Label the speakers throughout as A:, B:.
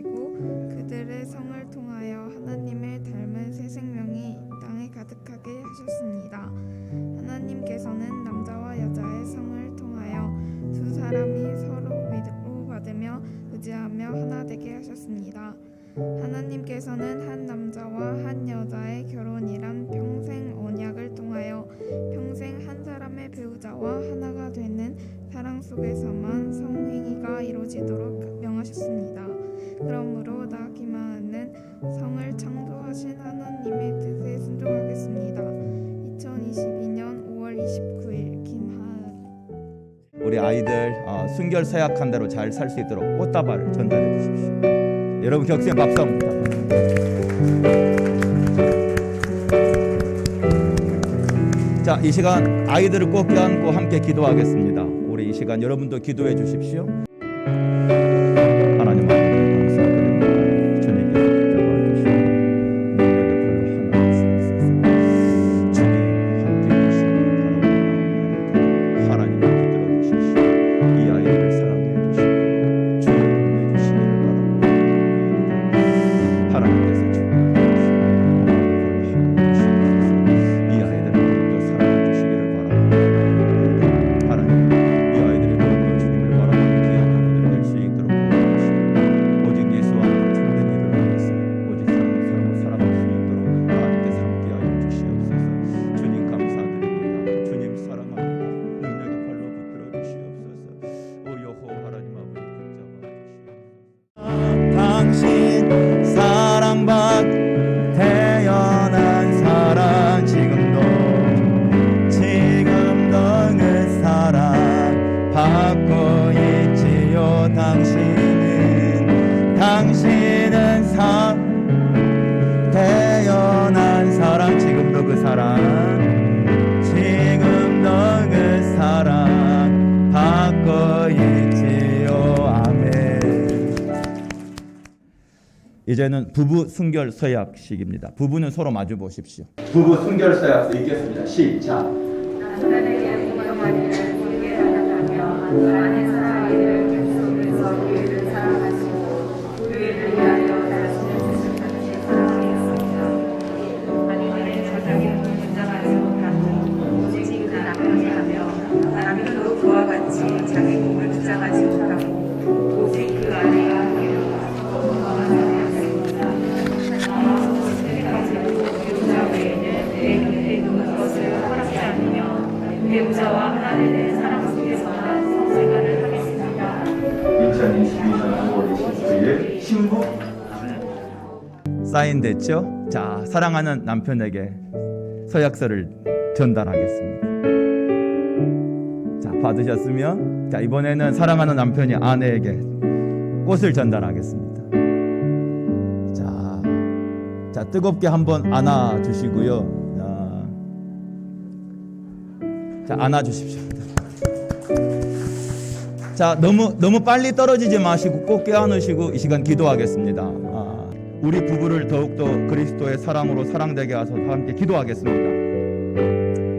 A: 하시고 그들의 성을 통하여 하나님을 닮은 새 생명이 이 땅에 가득하게 하셨습니다. 하나님께서는 남자와 여자의 성을 통하여 두 사람이 서로 위로받으며 의지하며 하나 되게 하셨습니다. 하나님께서는 한 남자와 한 여자의 결혼이란 평생 언약을 통하여 평생 한 사람의 배우자와 하나가 되는 사랑 속에서만 성행위가 이루어지도록 명하셨습니다. 그러므로 나 기만은 성을 창조하신 하나님의 뜻에 순종하겠습니다. 2022년 5월 29일 김하은
B: 우리 아이들 어, 순결 서약한 대로 잘 살 수 있도록 꽃다발을 전달해 주십시오. 여러분 격수의 박수 부탁드립니다. 자, 이 시간 아이들을 꼭 껴안고 함께 기도하겠습니다. 우리 이 시간 여러분도 기도해 주십시오. 바랍 받고 있지요 당신은 당신은 사 태어난 사랑 지금도 그 사랑 지금도 그 사랑 받고 있지요 아멘 이제는 부부 순결 서약식입니다. 부부는 서로 마주 보십시오. 부부 순결 서약서 읽겠습니다. 시작.
C: Thank you.
D: 2022년 5월 29일 신부
B: 사인 됐죠? 자, 사랑하는 남편에게 서약서를 전달하겠습니다. 자, 받으셨으면 자, 이번에는 사랑하는 남편이 아내에게 꽃을 전달하겠습니다. 자, 자, 뜨겁게 한번 안아 주시고요. 자, 자, 안아 주십시오. 자, 너무 너무 빨리 떨어지지 마시고 꼭 껴안으시고 이 시간 기도하겠습니다. 아, 우리 부부를 더욱더 그리스도의 사랑으로 사랑되게 하소서 함께 기도하겠습니다.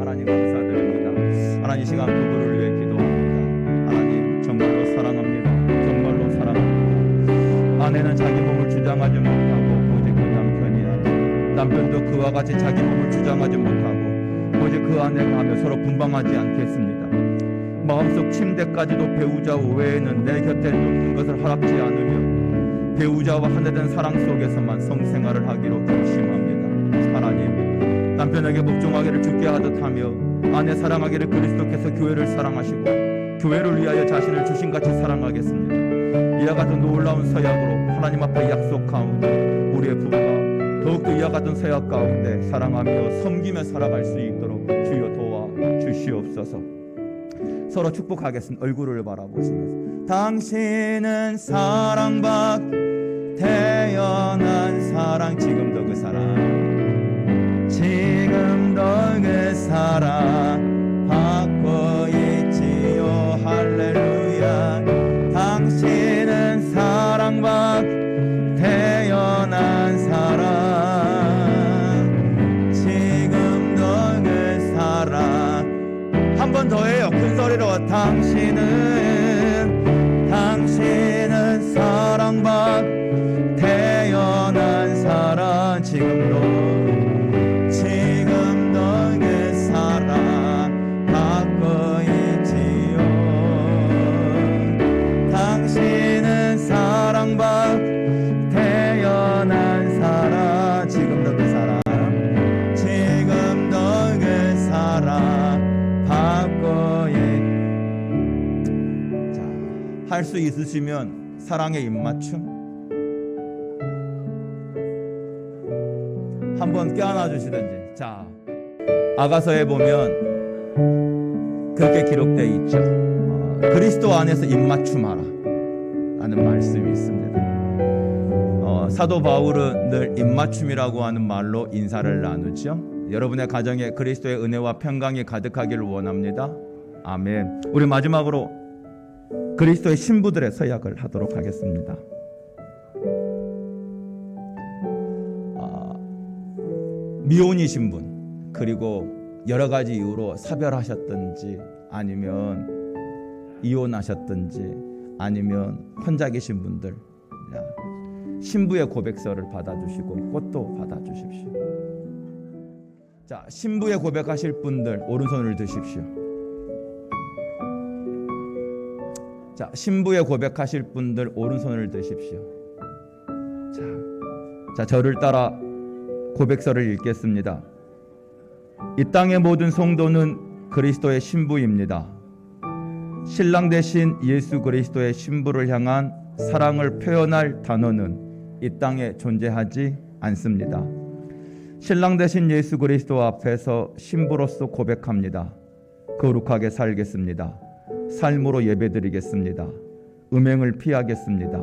B: 하나님 감사드립니다. 하나님 이 시간 부부를 위해 기도합니다. 하나님 정말로 사랑합니다. 정말로 사랑합니다. 아내는 자기 몸을 주장하지 못하고 오직 그 남편이야. 남편도 그와 같이 자기 몸을 주장하지 못하고 오직 그 아내가 하며 서로 분방하지 않겠습니다. 마음속 침대까지도 배우자 외에는 내 곁에 놓는 것을 허락지 않으며 배우자와 하나된 사랑 속에서만 성생활을 하기로 결심합니다. 하나님, 남편에게 복종하기를 죽게 하듯 하며 아내 사랑하기를 그리스도께서 교회를 사랑하시고 교회를 위하여 자신을 주신같이 사랑하겠습니다. 이와 같은 놀라운 서약으로 하나님 앞에 약속하오니 우리의 부부가 더욱더 이와 같은 서약 가운데 사랑하며 섬기며 살아갈 수 있도록 주여 도와 주시옵소서. 서로 축복하겠습니다. 얼굴을 바라보시면서 당신은 사랑받 태어난 사랑 지금도 그 사랑 당 할 수 있으시면 사랑의 입맞춤. 한번 껴안아 주시든지. 자 아가서에 보면 그렇게 기록되어 있죠. 어, 그리스도 안에서 입맞춤하라 라는 말씀이 있습니다. 어, 사도 바울은 늘 입맞춤이라고 하는 말로 인사를 나누죠 여러분의 가정에 그리스도의 은혜와 평강이 가득하기를 원합니다. 아멘. 우리 마지막으로 그리스도의 신부들의 서약을 하도록 하겠습니다 아, 미혼이신 분 그리고 여러 가지 이유로 사별하셨든지 아니면 이혼하셨든지 아니면 혼자 계신 분들 야, 신부의 고백서를 받아주시고 꽃도 받아주십시오. 자 신부의 고백하실 분들 오른손을 드십시오. 자 신부의 고백하실 분들 오른손을 드십시오. 자, 자 저를 따라 고백서를 읽겠습니다. 이 땅의 모든 성도는 그리스도의 신부입니다. 신랑 대신 예수 그리스도의 신부를 향한 사랑을 표현할 단어는 이 땅에 존재하지 않습니다. 신랑 대신 예수 그리스도 앞에서 신부로서 고백합니다. 거룩하게 살겠습니다. 삶으로 예배드리겠습니다. 음행을 피하겠습니다.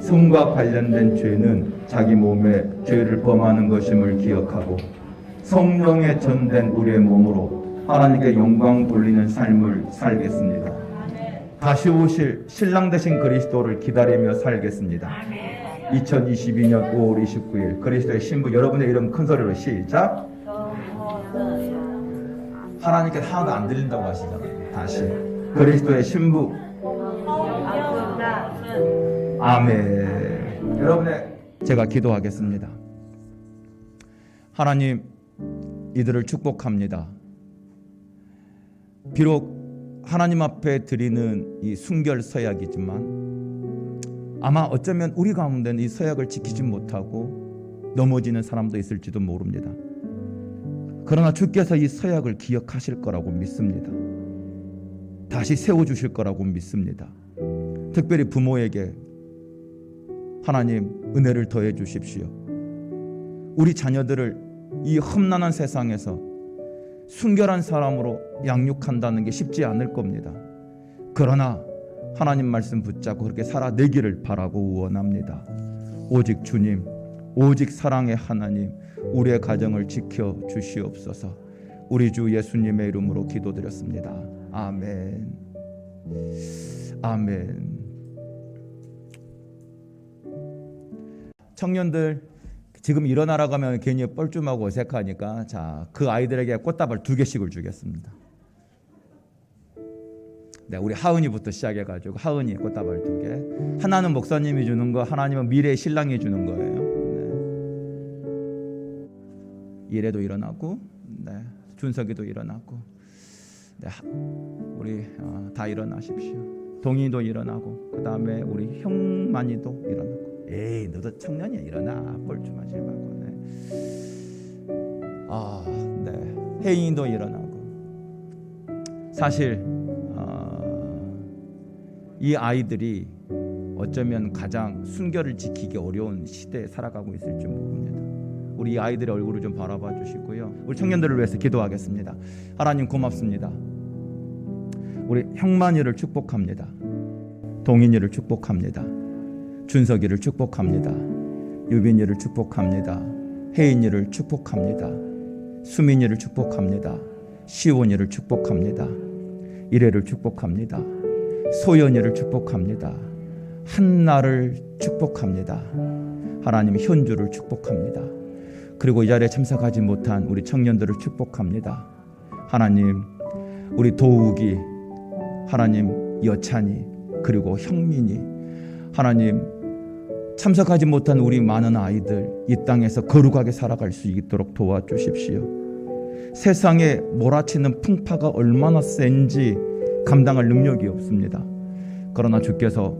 B: 성과 관련된 죄는 자기 몸에 죄를 범하는 것임을 기억하고 성령에 전된 우리의 몸으로 하나님께 영광 돌리는 삶을 살겠습니다. 다시 오실 신랑 되신 그리스도를 기다리며 살겠습니다. 2022년 5월 29일 그리스도의 신부 여러분의 이름 큰 소리로 시작. 하나님께 하나도 안 들린다고 하시잖아요. 다시 그리스도의 신부 아멘. 여러분의 제가 기도하겠습니다. 하나님 이들을 축복합니다. 비록 하나님 앞에 드리는 이 순결 서약이지만 아마 어쩌면 우리 가운데는 이 서약을 지키지 못하고 넘어지는 사람도 있을지도 모릅니다. 그러나 주께서 이 서약을 기억하실 거라고 믿습니다. 다시 세워 주실 거라고 믿습니다. 특별히 부모에게 하나님 은혜를 더해 주십시오. 우리 자녀들을 이 험난한 세상에서 순결한 사람으로 양육한다는 게 쉽지 않을 겁니다. 그러나 하나님 말씀 붙잡고 그렇게 살아내기를 바라고 원합니다. 오직 주님, 오직 사랑의 하나님, 우리의 가정을 지켜 주시옵소서. 우리 주 예수님의 이름으로 기도드렸습니다. 아멘. 아멘. 청년들 지금 일어나라고 하면 괜히 뻘쭘하고 어색하니까 자 그 아이들에게 꽃다발 두 개씩을 주겠습니다. 네, 우리 하은이부터 시작해 가지고 하은이 꽃다발 두 개. 하나는 목사님이 주는 거, 하나님은 미래의 신랑이 주는 거예요. 네. 이래도 일어나고, 네, 준석이도 일어나고, 우리 어, 다 일어나십시오. 동희도 일어나고, 그 다음에 우리 형만이도 일어나고. 에이, 너도 청년이야 일어나, 뻘쭘하지 말고. 네. 아, 네, 혜인도 일어나고. 사실 어, 이 아이들이 어쩌면 가장 순결을 지키기 어려운 시대에 살아가고 있을지 모릅니다. 우리 이 아이들의 얼굴을 좀 바라봐 주시고요. 우리 청년들을 위해서 기도하겠습니다. 하나님 고맙습니다. 우리 형만이를 축복합니다. 동인이를 축복합니다. 준석이를 축복합니다. 유빈이를 축복합니다. 혜인이를 축복합니다. 수민이를 축복합니다. 시온이를 축복합니다. 이래를 축복합니다. 소연이를 축복합니다. 한나를 축복합니다. 하나님 현주를 축복합니다. 그리고 이 자리에 참석하지 못한 우리 청년들을 축복합니다. 하나님 우리 도욱이 하나님 여찬이 그리고 형민이 하나님 참석하지 못한 우리 많은 아이들 이 땅에서 거룩하게 살아갈 수 있도록 도와주십시오. 세상에 몰아치는 풍파가 얼마나 센지 감당할 능력이 없습니다. 그러나 주께서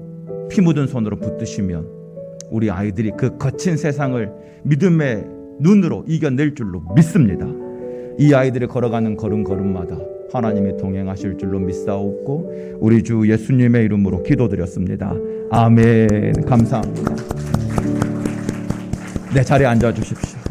B: 피 묻은 손으로 붙드시면 우리 아이들이 그 거친 세상을 믿음의 눈으로 이겨낼 줄로 믿습니다. 이 아이들이 걸어가는 걸음걸음마다 하나님이 동행하실 줄로 믿사옵고 우리 주 예수님의 이름으로 기도드렸습니다. 아멘. 감사합니다. 네, 자리에 앉아 주십시오.